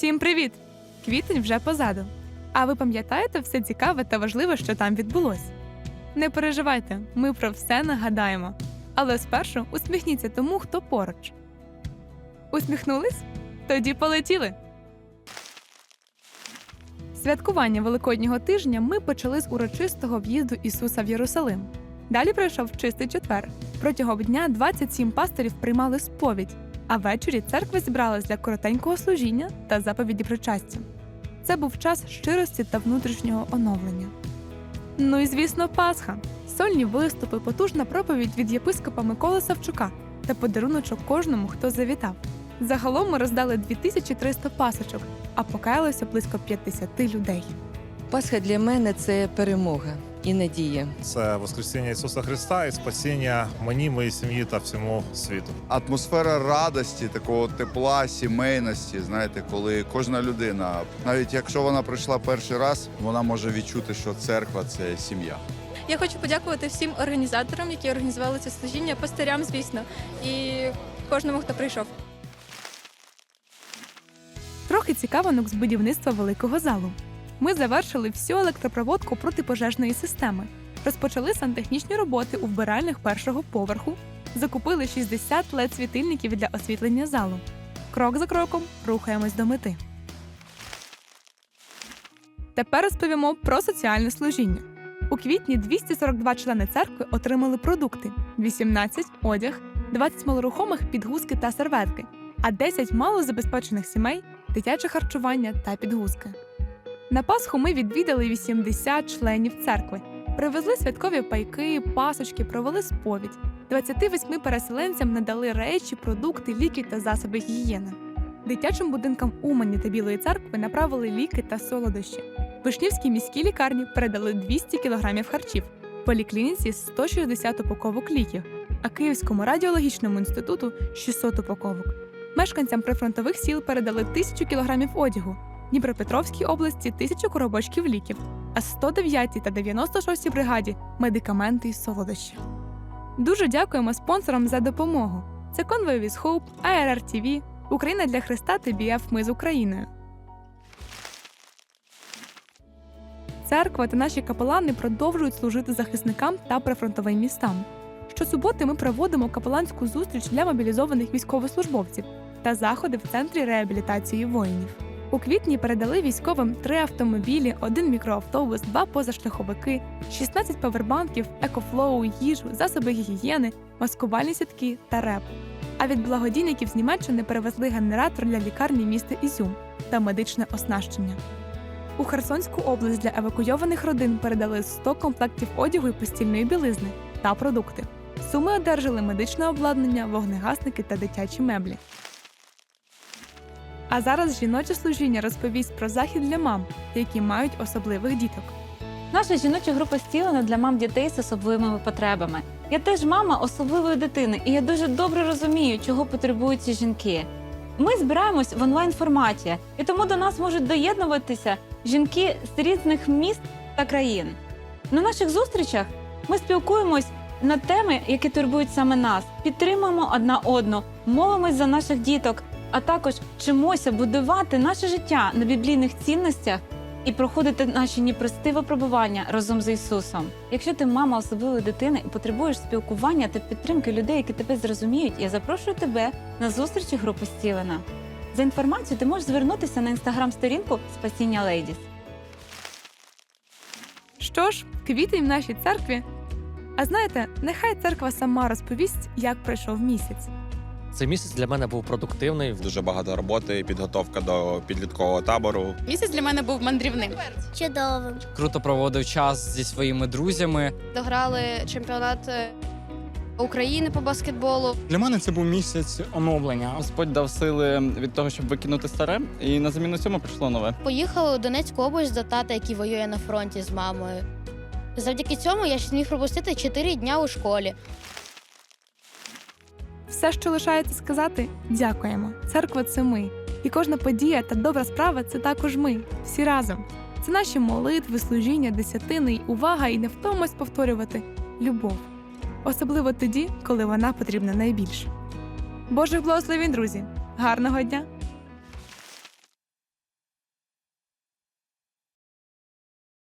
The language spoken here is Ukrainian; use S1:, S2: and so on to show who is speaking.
S1: Всім привіт! Квітень вже позаду. А ви пам'ятаєте все цікаве та важливе, що там відбулось? Не переживайте, ми про все нагадаємо. Але спершу усміхніться тому, хто поруч. Усміхнулись? Тоді полетіли. Святкування Великоднього тижня ми почали з урочистого в'їзду Ісуса в Єрусалим. Далі пройшов чистий четвер. Протягом дня 27 пасторів приймали сповідь, а ввечері церква зібралась для коротенького служіння та заповіді причастя. Це був час щирості та внутрішнього оновлення. Ну і звісно, Пасха, сольні виступи, потужна проповідь від єпископа Миколи Савчука та подаруночок кожному, хто завітав. Загалом ми роздали 2300 пасочок, а покаялося близько 50 людей.
S2: Пасха для мене це перемога і надія.
S3: Це Воскресіння Ісуса Христа і спасіння мені, моїй сім'ї та всьому світу.
S4: атмосфера радості, такого тепла, сімейності. Знаєте, коли кожна людина, навіть якщо вона прийшла перший раз, вона може відчути, що церква це сім'я.
S5: Я хочу подякувати всім організаторам, які організували це служіння, пастирям, звісно, і кожному, хто прийшов.
S1: Трохи цікавинок з будівництва великого залу. Ми завершили всю електропроводку протипожежної системи, розпочали сантехнічні роботи у вбиральних першого поверху, закупили 60 led світильників для освітлення залу. Крок за кроком рухаємось до мети. Тепер розповімо про соціальне служіння. У квітні 242 члени церкви отримали продукти: 18 – одяг, 20 малорухомих підгузки та серветки, а 10 малозабезпечених сімей дитяче харчування та підгузки. На Пасху ми відвідали 80 членів церкви, привезли святкові пайки, пасочки, провели сповідь. 28 переселенцям надали речі, продукти, ліки та засоби гігієни. Дитячим будинкам Умані та Білої церкви направили ліки та солодощі. Вишнівській міській лікарні передали 200 кілограмів харчів, поліклініці 160 упаковок ліків, а Київському радіологічному інституту 600 упаковок. Мешканцям прифронтових сіл передали тисячу кілограмів одягу, Дніпропетровській області тисячу коробочків ліків, а 109 та 96 бригаді медикаменти і солодощі. Дуже дякуємо спонсорам за допомогу. Це Convoy with Hope, ARR TV, Україна для Христа та BF Ми з Україною. Церква та наші капелани продовжують служити захисникам та прифронтовим містам. Щосуботи ми проводимо капеланську зустріч для мобілізованих військовослужбовців та заходи в центрі реабілітації воїнів. У квітні передали військовим три автомобілі, один мікроавтобус, два позашляховики, 16 павербанків, екофлоу, їжу, засоби гігієни, маскувальні сітки та реп. А від благодійників з Німеччини перевезли генератор для лікарні міста Ізюм та медичне оснащення. У Херсонську область для евакуйованих родин передали 100 комплектів одягу і постільної білизни та продукти. Суми одержали медичне обладнання, вогнегасники та дитячі меблі. А зараз жіноче служіння розповість про захід для мам, які мають особливих діток.
S6: Наша жіноча група стілена для мам дітей з особливими потребами. Я теж мама особливої дитини, і я дуже добре розумію, чого потребують ці жінки. Ми збираємось в онлайн форматі, і тому до нас можуть доєднуватися жінки з різних міст та країн. На наших зустрічах ми спілкуємось на теми, які турбують саме нас, підтримуємо одна одну, молимось за наших діток, а також вчимося будувати наше життя на біблійних цінностях і проходити наші непрості випробування разом з Ісусом. Якщо ти мама особливої дитини і потребуєш спілкування та підтримки людей, які тебе зрозуміють, я запрошую тебе на зустрічі групи Стілена. За інформацією ти можеш звернутися на інстаграм-сторінку Спасіння Лейдіс.
S1: Що ж, квітень в нашій церкві. А знаєте, нехай церква сама розповість, як пройшов місяць.
S7: Цей місяць для мене був продуктивний.
S8: Дуже багато роботи, підготовка до підліткового табору.
S5: Місяць для мене був мандрівним.
S9: Чудовим.
S10: круто проводив час зі своїми друзями.
S5: Дограли чемпіонат е, України по баскетболу.
S11: Для мене це був місяць оновлення. Господь дав сили від того, щоб викинути старе, і на заміну цьому прийшло нове.
S9: Поїхали у Донецьку область до тата, який воює на фронті з мамою. Завдяки цьому я ще зміг пропустити 4 дня у школі.
S1: Все, що лишається сказати, дякуємо. Церква це ми. І кожна подія та добра справа це також ми, всі разом. Це наші молитви, служіння, десятини, увага і невтомость повторювати любов. Особливо тоді, коли вона потрібна найбільше. Божих благословень, друзі! Гарного дня!